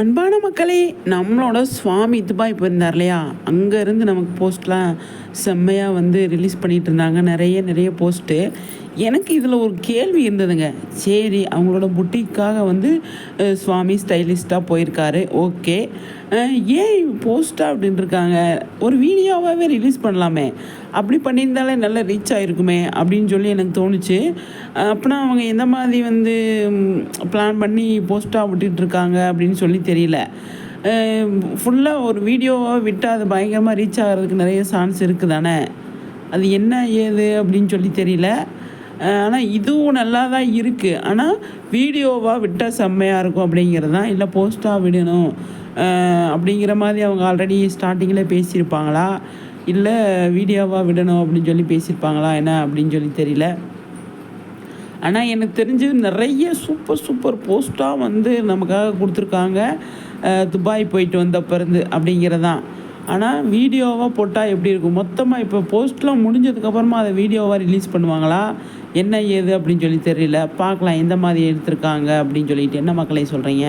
அன்பான மக்களே நம்மளோட சுவாமி துபாய் போயிருந்தார் இல்லையா? அங்கேருந்து நமக்கு போஸ்ட்லாம் செம்மையாக வந்து ரிலீஸ் பண்ணிகிட்டு இருந்தாங்க. நிறைய நிறைய போஸ்ட்டு எனக்கு இதில் ஒரு கேள்வி இருந்ததுங்க. சரி அவங்களோட புட்டிக்காக வந்து சுவாமி ஸ்டைலிஸ்ட்டாக போயிருக்காரு. ஓகே. ஏன் போஸ்ட்டாக அப்படின்னு இருக்காங்க ஒரு வீடியோவாகவே ரிலீஸ் பண்ணலாமே. அப்படி பண்ணியிருந்தாலே நல்ல ரீச் ஆகிருக்குமே அப்படின்னு சொல்லி எனக்கு தோணுச்சு. அப்படின்னா அவங்க எந்த மாதிரி வந்து பிளான் பண்ணி போஸ்ட்டாக விட்டுட்டு இருக்காங்க அப்படின்னு சொல்லி தெரியல. ஃபுல்லாக ஒரு வீடியோவாக விட்டால் அது பயங்கரமாக ரீச் ஆகிறதுக்கு நிறைய சான்ஸ் இருக்குது தானே அது என்ன ஏது அப்படின்னு சொல்லி தெரியல. ஆனால் இதுவும் நல்லா தான் இருக்குது ஆனால் வீடியோவாக விட்டால் செம்மையாக இருக்கும் அப்படிங்கிறது தான். இல்லை போஸ்ட்டாக விடணும் அப்படிங்கிற மாதிரி அவங்க ஆல்ரெடி ஸ்டார்டிங்கில் பேசியிருப்பாங்களா? இல்லை வீடியோவாக விடணும் அப்படின்னு சொல்லி பேசியிருப்பாங்களா? என்ன அப்படின்னு சொல்லி தெரியல. ஆனால் எனக்கு தெரிஞ்சு நிறைய சூப்பர் சூப்பர் போஸ்ட்டாக வந்து நமக்காக கொடுத்துருக்காங்க. துபாய் போயிட்டு வந்தப்பருந்து அப்படிங்கிறதான் ஆனால் வீடியோவாக போட்டால் எப்படி இருக்கும்? மொத்தமாக இப்போ போஸ்ட்லாம் முடிஞ்சதுக்கப்புறமா அதை வீடியோவாக ரிலீஸ் பண்ணுவாங்களா? என்ன ஏது அப்படின்னு சொல்லி தெரியல. பார்க்கலாம் எந்த மாதிரி எடுத்திருக்காங்க அப்படின்னு சொல்லிட்டு என்ன மக்களை சொல்கிறீங்க